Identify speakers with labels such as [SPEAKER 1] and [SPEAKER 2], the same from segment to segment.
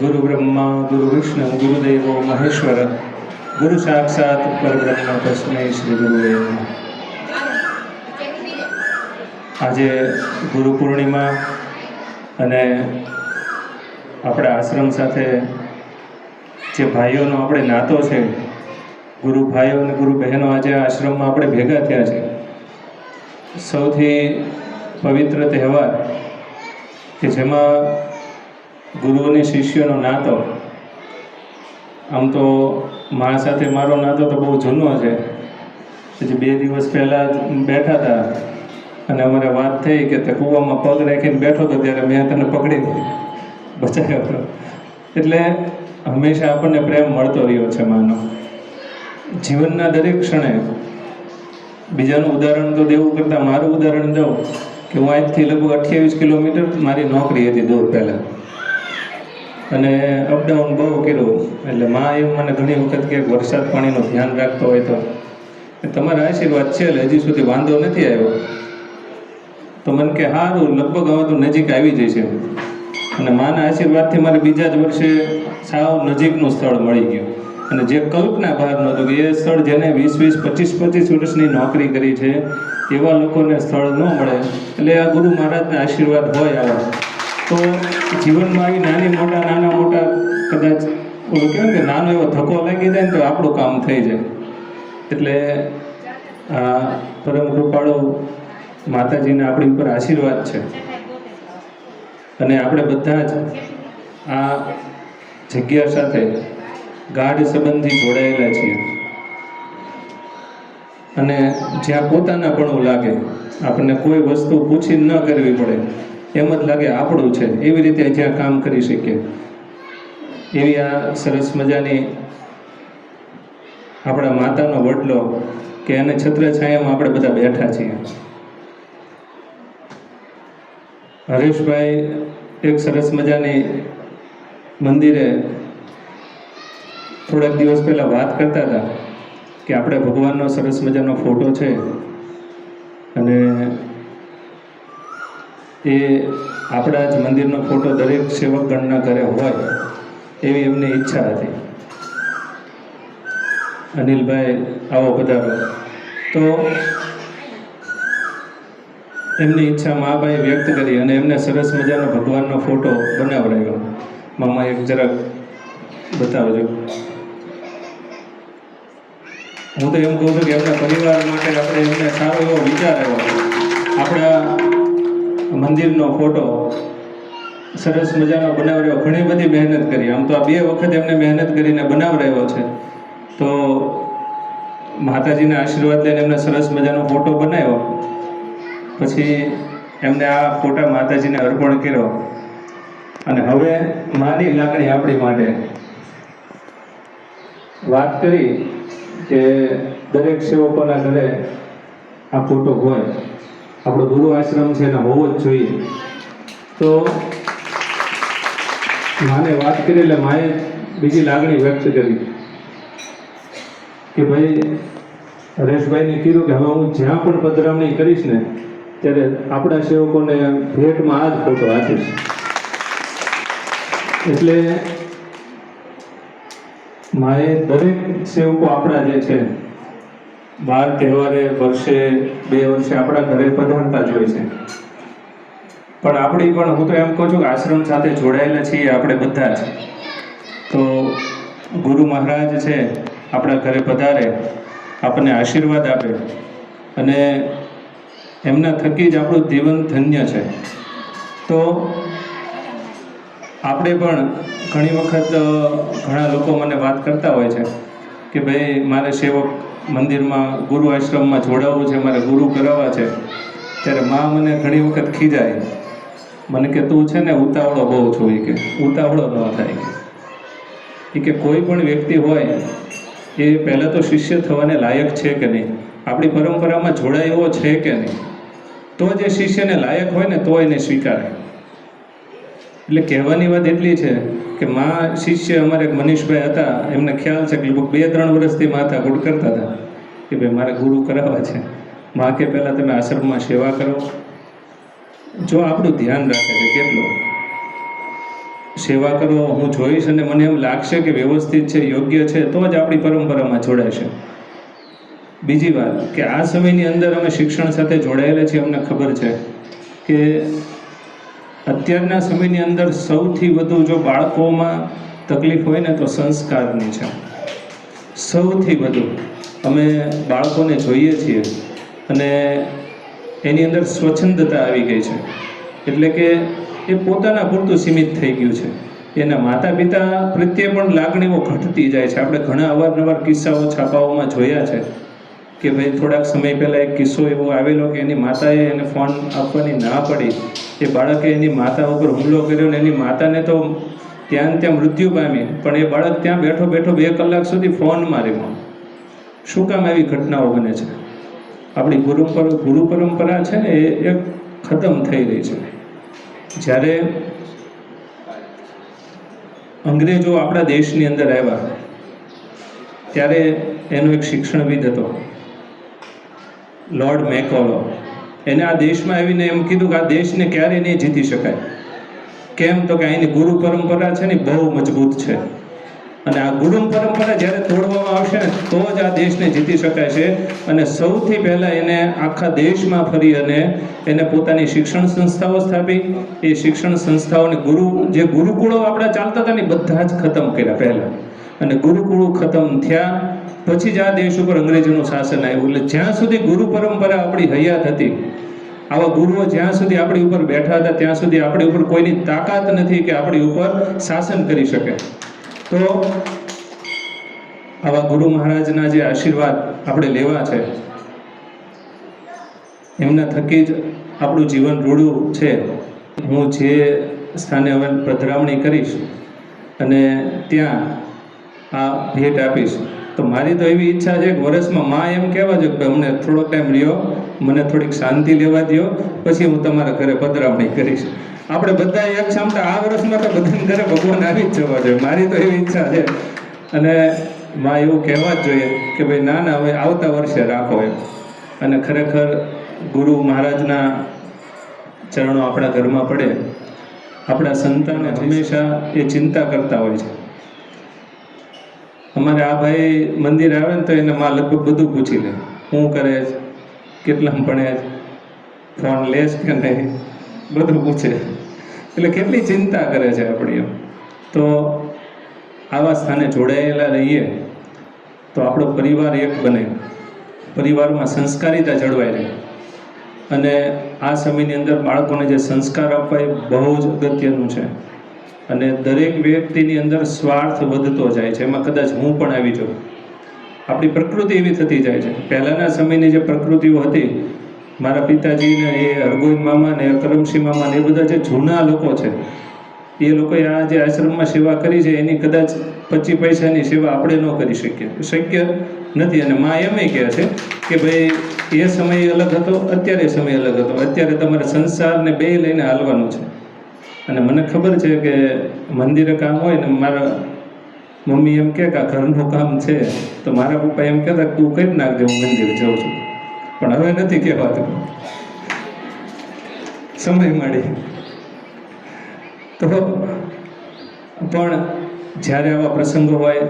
[SPEAKER 1] ગુરુ બ્રહ્મા, ગુરુ વિષ્ણુ, ગુરુદેવો, મહેશ્વર, ગુરુ સાક્ષાત પરબ્રહ્મ તસ્મય શ્રી ગુરુવે આજે ગુરુ પૂર્ણિમા અને આપણા આશ્રમ સાથે જે ભાઈઓનો આપણે નાતો છે, ગુરુ ભાઈઓ અને ગુરુ બહેનો આજે આશ્રમમાં આપણે ભેગા થયા છે. સૌથી પવિત્ર તહેવાર કે જેમાં ગુરુ અને શિષ્યનો નાતો. આમ તો મારા સાથે મારો નાતો તો બહુ જૂનો છે. પછી બે દિવસ પહેલાં જ બેઠા હતા. અને અમારે વાત થઈ કે તે કૂવામાં પગ રાખીને બેઠો હતો ત્યારે મેં તને પકડી બચાવ્યો હતો. એટલે હંમેશા આપણને પ્રેમ મળતો રહ્યો છે માનો. જીવનના દરેક ક્ષણે બીજાનું ઉદાહરણ તો દેવું કરતાં મારું ઉદાહરણ દઉં. કે હું આજથી લગભગ અઠ્યાવીસ કિલોમીટર મારી નોકરી હતી દૂર પહેલાં. અને અપડાઉન બહુ કર્યું. એટલે માં એમ મને ઘણી વખત કે વરસાદ પાણીનું ધ્યાન રાખતો હોય તો. તમારા આશીર્વાદ છે, એટલે હજી સુધી વાંધો નથી આવ્યો. તો મને કે સારું લગભગ હવે તો નજીક આવી જશે અને માના આશીર્વાદથી મારે બીજા જ વર્ષે સાવ નજીકનું સ્થળ મળી ગયું. અને જે કલ્પના બહારનું હતું કે એ સ્થળ જેને વીસ વીસ, પચીસ પચીસ વર્ષની નોકરી કરી છે, એવા લોકોને સ્થળ ન મળે. એટલે આ ગુરુ મહારાજના આશીર્વાદ હોય આવા. તો જીવનમાં આવી નાની મોટા, નાના મોટા કદાચ, ઓલું કહેવાય કે નાનો એવો ધક્કો લાગી જાય ને તો આપણું કામ થઈ જાય. એટલે આ પરમ કૃપાળો માતાજીના આપણી ઉપર આશીર્વાદ છે. અને આપણે બધા જ આ જગ્યા સાથે ગાઢ સંબંધથી જોડાયેલા છીએ. અને જ્યાં પોતાના પણ લાગે, આપણને કોઈ વસ્તુ પૂછી ન કરવી પડે. એમ જ લાગે આપણું છે. એવી રીતે જ્યાં કામ કરી શકીએ. એવી આ સરસ મજાની આપણા માતાનો વડલો કે એને છત્રછાયામાં આપણે બધા બેઠા છીએ. હરેશભાઈ એક સરસ મજાની મંદિરે થોડાક દિવસ પહેલાં વાત કરતા હતા કે આપણે ભગવાનનો સરસ મજાનો ફોટો છે અને એ આપણા જ મંદિરનો ફોટો દરેક સેવકગણના ઘરે હોય એવી એમની ઈચ્છા હતી. અનિલભાઈ, આવો પધારો. તો એમની ઈચ્છા માબાએ વ્યક્ત કરી અને એમને સરસ મજાનો ભગવાનનો ફોટો બનાવડાવ્યો મામા, એક જરાક બતાવજો. હું તો એમ કહું છું કે એમના પરિવાર માટે આપણે એમને સારો એવો વિચાર આવ્યો આપણા મંદિરનો ફોટો સરસ મજાનો બનાવડાવ્યો ઘણી બધી મહેનત કરી. આમ તો આ બે વખત એમને મહેનત કરીને બનાવડાવ્યો છે. તો માતાજીના આશીર્વાદ લઈને એમને સરસ મજાનો ફોટો બનાવ્યો. પછી એમને આ ફોટા માતાજીને અર્પણ કર્યો. અને હવે માની લાગણી આપણી માટે વાત કરી. કે દરેક સેવકોના ઘરે આ ફોટો હોય. આપણો ગુરુ આશ્રમ છે એને હોવો જ જોઈએ. તો માને વાત કરી એટલે માએ બીજી લાગણી વ્યક્ત કરી. કે ભાઈ, હરેશભાઈને કીધું કે હવે હું જ્યાં પણ પધરામણી કરીશ ને, ત્યારે આપણા સેવકોને ભેટમાં આ જ ફોટો આપીશ. એટલે માએ દરેક સેવકો આપણા જે છે, બાર તહેવારે વર્ષે બે વર્ષે આપણા ઘરે પધારતા જ હોય છે. પણ આપણી પણ, હું તો એમ કહું છું કે આશ્રમ સાથે જોડાયેલા છીએ આપણે બધા જ. તો ગુરુ મહારાજ છે, આપણા ઘરે પધારે, આપણને આશીર્વાદ આપે અને એમના થકી જ આપણું જીવન ધન્ય છે. તો આપણે પણ ઘણી વખત ઘણા લોકો મને વાત કરતા હોય છે કે ભાઈ, મારે સેવક મંદિરમાં ગુરુ આશ્રમમાં જોડાવવું છે, મારે ગુરુ કરાવવા છે, ત્યારે મા મને ઘણી વખત ખીજાય. મને કે, તું છે ને ઉતાવળો બહુ છો. એ કે, ઉતાવળો ન થાય. એ કે, કોઈ પણ વ્યક્તિ હોય, એ પહેલાં તો શિષ્ય થવાને લાયક છે કે નહીં? આપણી પરંપરામાં જોડાયેલો છે કે નહીં? તો જે શિષ્યને લાયક હોય ને, તો એને સ્વીકારે એટલે કહેવાની વાત એટલી છે કે માં શિષ્ય અમારે મનીષભાઈ હતા, એમને ખ્યાલ છે કે લગભગ બે ત્રણ વર્ષથી માથાકૂટ કરતા હતા. કે ભાઈ મારે ગુરુ કરાવવા છે. માં કે પહેલાં તમે આશ્રમમાં સેવા કરો. જો આપણું ધ્યાન રાખે છે કેટલું? સેવા કરો, હું જોઈશ અને મને એમ લાગશે કે વ્યવસ્થિત છે, યોગ્ય છે, તો જ આપણી પરંપરામાં જોડાશે બીજી વાત કે આ સમયની અંદર અમે શિક્ષણ સાથે જોડાયેલા છીએ, અમને ખબર છે કે અત્યારના સમયની અંદર સૌથી વધુ જો બાળકોમાં તકલીફ હોય ને તો સંસ્કારની છે. સૌથી વધુ. અમે બાળકોને જોઈએ છીએ અને એની અંદર સ્વચ્છંદતા આવી ગઈ છે. એટલે કે એ પોતાના પૂરતું સીમિત થઈ ગયું છે. એના માતા પિતા પ્રત્યે પણ લાગણીઓ ઘટતી જાય છે. આપણે ઘણા અવારનવાર કિસ્સાઓ છાપાઓમાં જોયા છે. કે ભાઈ થોડાક સમય પહેલાં એક કિસ્સો એવો આવેલો કે એની માતાએ એને ફોન આપવાની ના પડી. એ બાળકે એની માતા ઉપર હુમલો કર્યો ને એની માતાને તો ત્યાં ત્યાં મૃત્યુ પામી. પણ એ બાળક ત્યાં બેઠો બેઠો બે કલાક સુધી ફોનમાં રહ્યો શું કામ એવી ઘટનાઓ બને છે? આપણી ગુરુ ગુરુ પરંપરા છે ને એ એક ખતમ થઈ રહી છે. જ્યારે અંગ્રેજો આપણા દેશની અંદર આવ્યા, ત્યારે એનો એક શિક્ષણવિદ હતો. લોર્ડ મેકોલો એને આ દેશમાં આવીને એમ કીધું કે આ દેશને ક્યારેય નહીં જીતી શકાય. કેમ તો કે અહીંની ગુરુ પરંપરા છે ને બહુ મજબૂત છે. અને આ ગુરુ પરંપરા જ્યારે તોડવામાં આવશે ને તો જ આ દેશને જીતી શકાય છે અને સૌથી પહેલાં એને આખા દેશમાં ફરી અને એને પોતાની શિક્ષણ સંસ્થાઓ સ્થાપી. એ શિક્ષણ સંસ્થાઓને ગુરુ, જે ગુરુકુળો આપણા ચાલતા હતા ને બધા જ ખતમ કર્યા પહેલાં. અને ગુરુકુળો ખતમ થયા. પછી જ આ દેશ ઉપર અંગ્રેજોનું શાસન આવ્યું. એટલે જ્યાં સુધી ગુરુ પરંપરા આપણી હયાત હતી, આવા ગુરુઓ જ્યાં સુધી આપણી ઉપર બેઠા હતા, ત્યાં સુધી આપણી ઉપર કોઈની તાકાત નથી કે આપણી ઉપર શાસન કરી શકે. તો આવા ગુરુ મહારાજના જે આશીર્વાદ આપણે લેવા છે, એમના થકી જ આપણું જીવન રૂડું છે. હું જે સ્થાને હવે પધરામણી કરીશ, અને ત્યાં આ ભેટ આપીશ. તો મારી તો એવી ઈચ્છા છે કે વર્ષમાં માં એમ કહેવા જો કે અમને થોડો ટાઈમ રહ્યો મને થોડીક શાંતિ લેવા દ્યો, પછી હું તમારા ઘરે પધરામણી કરીશ. આપણે બધા એક ક્ષમતા આ વર્ષમાં તો બધાને ઘરે ભગવાન આવી જ જવા જોઈએ. મારી તો એવી ઈચ્છા છે. અને માં એવું કહેવા જ જોઈએ કે ભાઈ ના ના હવે આવતા વર્ષે રાખો એમ અને ખરેખર ગુરુ મહારાજના ચરણો આપણા ઘરમાં પડે. આપણા સંતાનો હંમેશા એ ચિંતા કરતા હોય છે. અમારે આ ભાઈ મંદિર આવે ને તો એને માં લગભગ બધું પૂછી લે. શું કરે છે? કેટલા ભણે છે? ફોન છે કે નહીં? બધું પૂછે. એટલે કેટલી ચિંતા કરે છે આપણી એમ. તો આવા સ્થાને જોડાયેલા રહીએ તો આપણો પરિવાર એક બને. પરિવારમાં સંસ્કારિતા જળવાઈ રહે. અને આ સમયની અંદર બાળકોને જે સંસ્કાર આપવા એ બહુ જ અગત્યનું છે. અને દરેક વ્યક્તિની અંદર સ્વાર્થ વધતો જાય છે. એમાં કદાચ હું પણ આવી જાઉં. આપણી પ્રકૃતિ એવી થતી જાય છે. પહેલાંના સમયની જે પ્રકૃતિઓ હતી, મારા પિતાજીને, એ હરગોવિંદ મામા ને કરમસિંહ મામા ને એ બધા જે જૂના લોકો છે, એ લોકોએ આ જે આશ્રમમાં સેવા કરી છે, એની કદાચ પચીસ પૈસાની સેવા આપણે ન કરી શકીએ. શક્ય નથી. અને માં એમ કહે છે કે ભાઈ, એ સમય અલગ હતો, અત્યારે સમય અલગ હતો. અત્યારે તમારે સંસારને બે લઈને હાલવાનું છે. અને મને ખબર છે કે મંદિરે કામ હોય ને મારા મમ્મી એમ કે આ ઘરનું કામ છે, તો મારા પપ્પા એમ કહેતા તું કરી નાખજે, હું મંદિર જાઉં છું. પણ હવે નથી કહેવાતું. સમય મળી. તો પણ જ્યારે આવા પ્રસંગો હોય,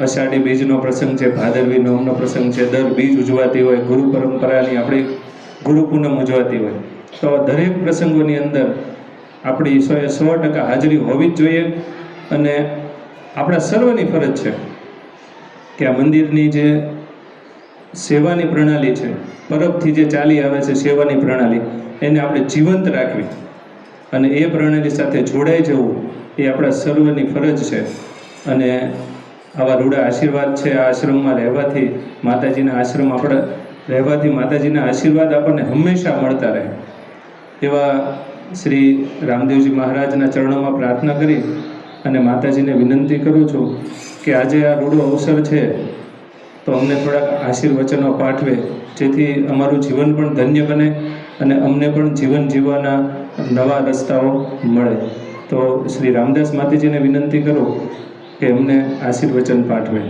[SPEAKER 1] અષાઢી બીજનો પ્રસંગ છે, ભાદરવી નોમનો પ્રસંગ છે, દર બીજ ઉજવાતી હોય, ગુરુ પરંપરાની આપણી ગુરુ પૂનમ ઉજવાતી હોય, તો દરેક પ્રસંગોની અંદર આપણી સો એ સો ટકા હાજરી હોવી જ જોઈએ અને આપણા સર્વની ફરજ છે કે આ મંદિરની જે સેવાની પ્રણાલી છે પરબથી જે ચાલી આવે છે સેવાની પ્રણાલી, એને આપણે જીવંત રાખવી અને એ પ્રણાલી સાથે જોડાઈ જવું એ આપણા સર્વની ફરજ છે. અને આવા રૂડા આશીર્વાદ છે આ આશ્રમમાં રહેવાથી માતાજીના આશ્રમ આપણે રહેવાથી માતાજીના આશીર્વાદ આપણને હંમેશા મળતા રહે. એવા શ્રી રામદેવજી મહારાજના ચરણોમાં પ્રાર્થના કરી અને માતાજીને વિનંતી કરું છું કે આજે આ રૂડો અવસર છે, તો અમને થોડાક આશીર્વચનો પાઠવે, જેથી અમારું જીવન પણ ધન્ય બને અને અમને પણ જીવન જીવવાના નવા રસ્તાઓ મળે. તો શ્રી રામદાસ માતાજીને વિનંતી કરું કે અમને આશીર્વચન પાઠવે.